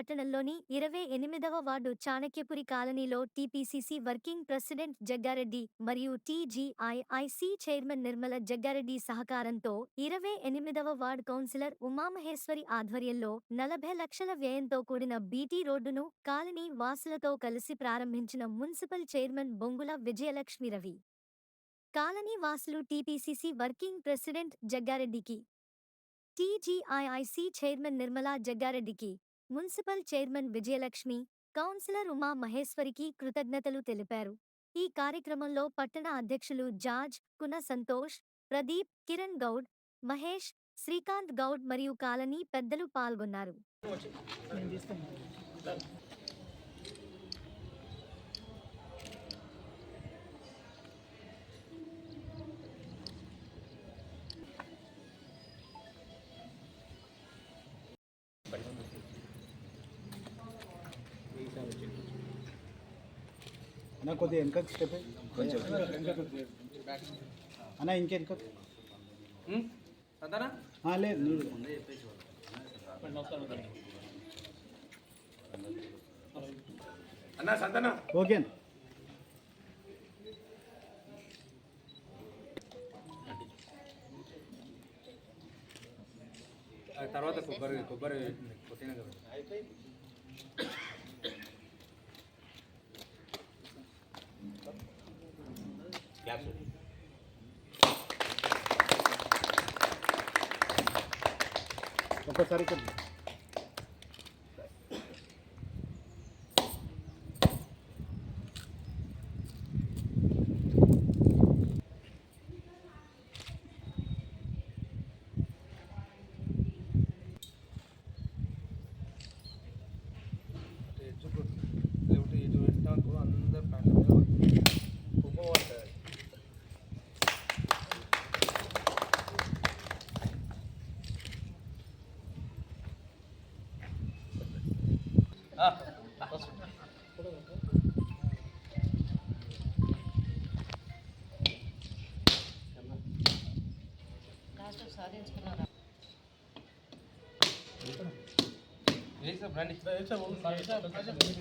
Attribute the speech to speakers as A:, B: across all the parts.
A: పట్టణంలోని ఇరవై ఎనిమిదవ వార్డు చాణక్యపురి కాలనీలో టీపీసీసీ వర్కింగ్ ప్రెసిడెంట్ జగ్గారెడ్డి మరియు టీజీఐఐసీ చైర్మన్ నిర్మల జగ్గారెడ్డి సహకారంతో ఇరవై ఎనిమిదవ వార్డ్ కౌన్సిలర్ ఉమామహేశ్వరి ఆధ్వర్యంలో నలభై లక్షల వ్యయంతో కూడిన బీటీ రోడ్డును కాలనీ వాసులతో కలిసి ప్రారంభించిన municipal chairman Bongula Vijayalakshmi Ravi. Colony వాసులు టీపీసీసీ వర్కింగ్ ప్రెసిడెంట్ జగ్గారెడ్డికి TGIIC chairman Nirmala జగ్గారెడ్డికి municipal chairman Vijayalakshmi councillor Uma మహేశ్వరికి కృతజ్ఞతలు తెలిపారు. ఈ కార్యక్రమంలో పట్టణ అధ్యక్షులు జార్జ్ కున సంతోష్ ప్రదీప్ కిరణ్ గౌడ్ మహేష్ శ్రీకాంత్ గౌడ్ మరియు కాలనీ పెద్దలు పాల్గొన్నారు.
B: అన్న కొద్దిగా వెనక స్టెప్ కొంచెం. అన్న ఇంక వెనక
C: సరేనా
B: ఆ, లేదు నీళ్ళు
C: అన్న సంతన
B: ఓకే అన్న.
C: తర్వాత కొబ్బరి కొబ్బరి కొట్టిన కదా.
B: ఒక్కసారి ఇక్కడ
C: రండి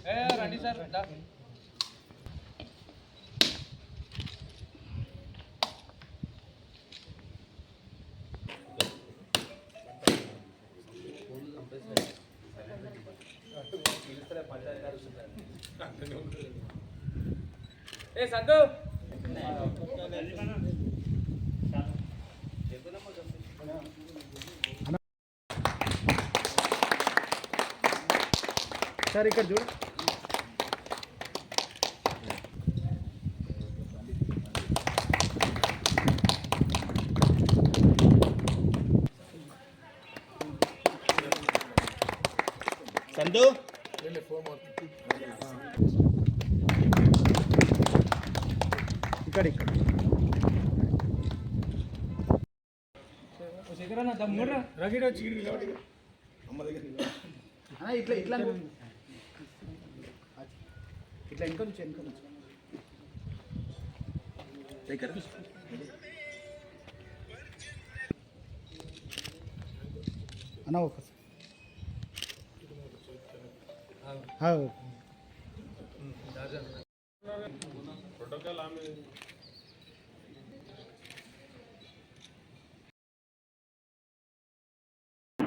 C: ఏ రండి సార్ దా. ఏ సంతు
B: సార్ ఇక్కడ చూడు. సందు ఇక్కడ ఇక్కడ.
C: రగిడ వచ్చి
B: అన్న, ఇట్లా ఇట్లా. ఇట్లా ఇంకా నుంచి వెనక నుంచి అన్న ఒక.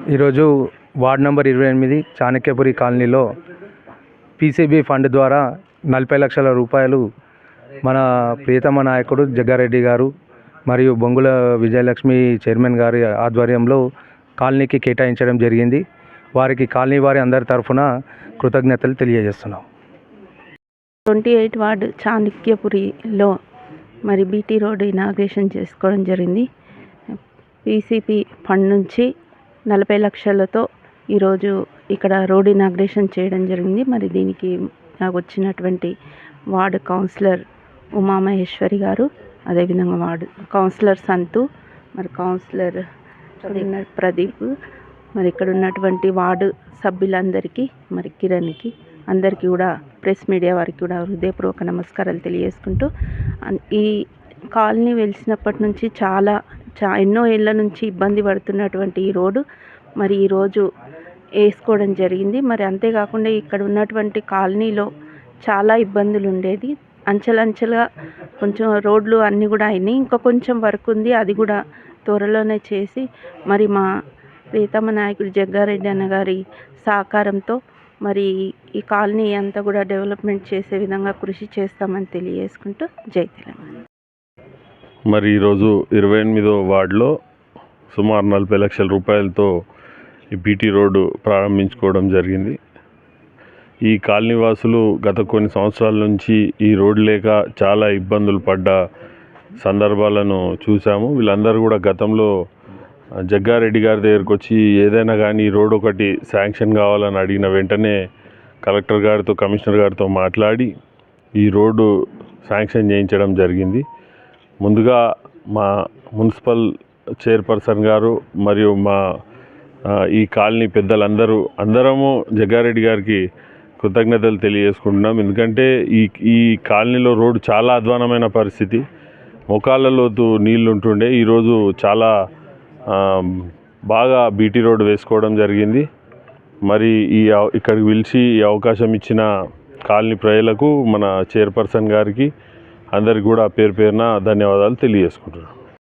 D: ఈరోజు వార్డ్ నంబర్ ఇరవై ఎనిమిది చాణక్యపురి కాలనీలో పీసీబీ ఫండ్ ద్వారా నలభై లక్షల రూపాయలు మన ప్రియతమ నాయకుడు జగ్గారెడ్డి గారు మరియు బొంగుల విజయలక్ష్మి చైర్మన్ గారి ఆధ్వర్యంలో కాలనీకి కేటాయించడం జరిగింది. వారికి కాలనీ వారి అందరి తరఫున కృతజ్ఞతలు తెలియజేస్తున్నాం.
E: ట్వంటీ ఎయిట్ వార్డు చాణక్యపురిలో మరి బీటీ రోడ్ ఇనాగ్రేషన్ చేసుకోవడం జరిగింది. పీసీపీ ఫండ్ నుంచి నలభై లక్షలతో ఈరోజు ఇక్కడ రోడ్ ఇనాగ్రేషన్ చేయడం జరిగింది. మరి దీనికి నాకు వచ్చినటువంటి వార్డు కౌన్సిలర్ ఉమామహేశ్వరి గారు అదేవిధంగా వార్డు కౌన్సిలర్ సంతు మరి కౌన్సిలర్ ప్రదీప్ మరి ఇక్కడ ఉన్నటువంటి వార్డు సభ్యులందరికీ మరి కిరణ్కి అందరికీ కూడా ప్రెస్ మీడియా వారికి కూడా హృదయపూర్వక నమస్కారాలు తెలియజేసుకుంటూ ఈ కాలనీ వెలిసినప్పటి నుంచి చాలా చా ఎన్నో ఏళ్ళ నుంచి ఇబ్బంది పడుతున్నటువంటి ఈ రోడ్డు మరి ఈరోజు వేసుకోవడం జరిగింది. మరి అంతేకాకుండా ఇక్కడ ఉన్నటువంటి కాలనీలో చాలా ఇబ్బందులు ఉండేది. అంచెలంచెలుగా కొంచెం రోడ్లు అన్నీ కూడా అయినాయి. ఇంకా కొంచెం వర్క్ ఉంది. అది కూడా త్వరలోనే చేసి మరి మా ప్రీతమ నాయకుడు జగ్గారెడ్డి అన్న గారి సహకారంతో మరి ఈ కాలనీ అంతా కూడా డెవలప్మెంట్ చేసే విధంగా కృషి చేస్తామని తెలియజేసుకుంటూ జై తెలంగాణ.
F: మరి ఈరోజు ఇరవై ఎనిమిదో వార్డులో సుమారు నలభై లక్షల రూపాయలతో బీటీ రోడ్డు ప్రారంభించుకోవడం జరిగింది. ఈ కాలనీవాసులు గత కొన్ని సంవత్సరాల నుంచి ఈ రోడ్డు లేక చాలా ఇబ్బందులు పడ్డ సందర్భాలను చూసాము వీళ్ళందరూ కూడా గతంలో జగ్గారెడ్డి గారి దగ్గరికి వచ్చి ఏదైనా కానీ ఈ రోడ్ ఒకటి శాంక్షన్ కావాలని అడిగిన వెంటనే కలెక్టర్ గారితో కమిషనర్ గారితో మాట్లాడి ఈ రోడ్డు శాంక్షన్ చేయించడం జరిగింది. ముందుగా మా మున్సిపల్ చైర్పర్సన్ గారు మరియు మా ఈ కాలనీ పెద్దలందరూ అందరము జగ్గారెడ్డి గారికి కృతజ్ఞతలు తెలియజేసుకుంటున్నాం. ఎందుకంటే ఈ ఈ కాలనీలో రోడ్డు చాలా అధ్వానమైన పరిస్థితి. మోకాళ్ళ లోతు నీళ్ళు ఉంటుండే ఈరోజు చాలా బాగా బీటీ రోడ్డు వేసుకోవడం జరిగింది. మరి ఈ ఇక్కడికి పిలిచి ఈ అవకాశం ఇచ్చిన కాలనీ ప్రజలకు మన చైర్పర్సన్ గారికి అందరికి కూడా పేరు పేరున ధన్యవాదాలు తెలియజేసుకుంటున్నాను